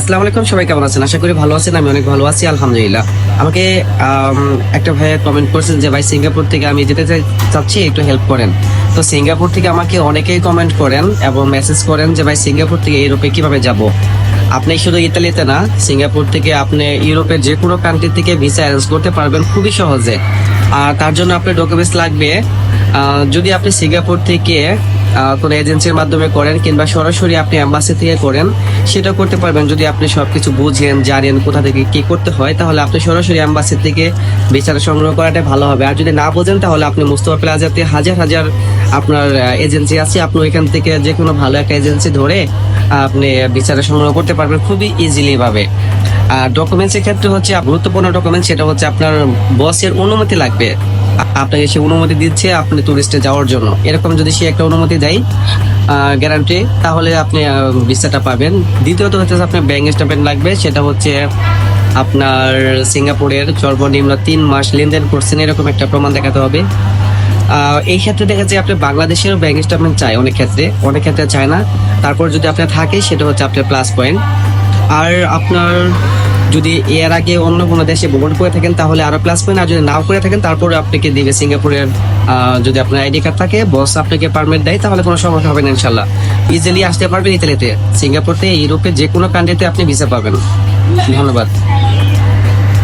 আসসালামু আলাইকুম সবাই কেমন আছেন? আশা করি ভালো আছেন আমি অনেক ভালো আছি আলহামদুলিল্লাহ। আমাকে আম, একটা ভাইয়া কমেন্ট করছেন যে ভাই সিঙ্গাপুর থেকে আমি যেতে চাচ্ছি একটু হেল্প করেন। তো সিঙ্গাপুর থেকে আমাকে অনেকেই কমেন্ট করেন এবং মেসেজ করেন যে ভাই সিঙ্গাপুর থেকে ইউরোপে কীভাবে যাব? আপনি শুধু ইতালিতে না সিঙ্গাপুর থেকে আপনি ইউরোপের যে কোনো কান্ট্রি থেকে ভিসা অ্যারেঞ্জ করতে পারবেন খুবই সহজে। আর তার জন্য আপনার ডকুমেন্টস লাগবে। যদি আপনি সিঙ্গাপুর থেকে কোনো এজেন্সির মাধ্যমে করেন কিংবা সরাসরি আপনি অ্যাম্বাসি থেকে করেন, সেটা করতে পারবেন। যদি আপনি সবকিছু বুঝেন, জানেন কোথা থেকে কী করতে হয়, তাহলে আপনি সরাসরি অ্যাম্বাসি থেকে বিচারা সংগ্রহ করাটাই ভালো হবে। আর যদি না বোঝেন, তাহলে আপনি মুস্তফা প্লাজাতে হাজার হাজার আপনার এজেন্সি আছে। আপনি ওইখান থেকে যে কোনো ভালো একটা এজেন্সি ধরে আপনি বিচারা সংগ্রহ করতে পারবেন খুবই ইজিলিভাবে আর ডকুমেন্টসের ক্ষেত্রে হচ্ছে গুরুত্বপূর্ণ ডকুমেন্ট সেটা হচ্ছে আপনার বসের অনুমতি লাগবে। আপনাকে সে অনুমতি দিচ্ছে আপনি টুরিস্টে যাওয়ার জন্য। এরকম যদি সে একটা অনুমতি দেয় গ্যারান্টি তাহলে আপনি ভিসাটা পাবেন। দ্বিতীয়ত হচ্ছে আপনার ব্যাংক স্টেটমেন্ট লাগবে, সেটা হচ্ছে আপনার সিঙ্গাপুরের সর্বনিম্ন তিন মাস লেনদেন করছেন, এরকম একটা প্রমাণ দেখাতে হবে। এই ক্ষেত্রে দেখা যায় আপনি বাংলাদেশের ব্যাংক স্টেটমেন্ট চাই অনেক ক্ষেত্রে অনেক ক্ষেত্রে চায় না। তারপর যদি আপনার থাকে, সেটা হচ্ছে আপনার প্লাস পয়েন্ট আর আপনার যদি এর আগে অন্য কোনো দেশে ভ্রমণ করে থাকেন, তাহলে আরও প্লাস পয়েন্ট আর যদি নাও করে থাকেন, তারপরে আপনাকে দিবে সিঙ্গাপুরের যদি আপনার আইডি কার্ড থাকে বস আপনাকে পারমিট দেয়, তাহলে কোনো সমস্যা হবে না ইনশাল্লাহ ইজিলি আসতে পারবেন ইতালিতে, সিঙ্গাপুরতে ইউরোপের ইউরোপে যে কোনো কান্ট্রিতে আপনি ভিসা পাবেন। ধন্যবাদ।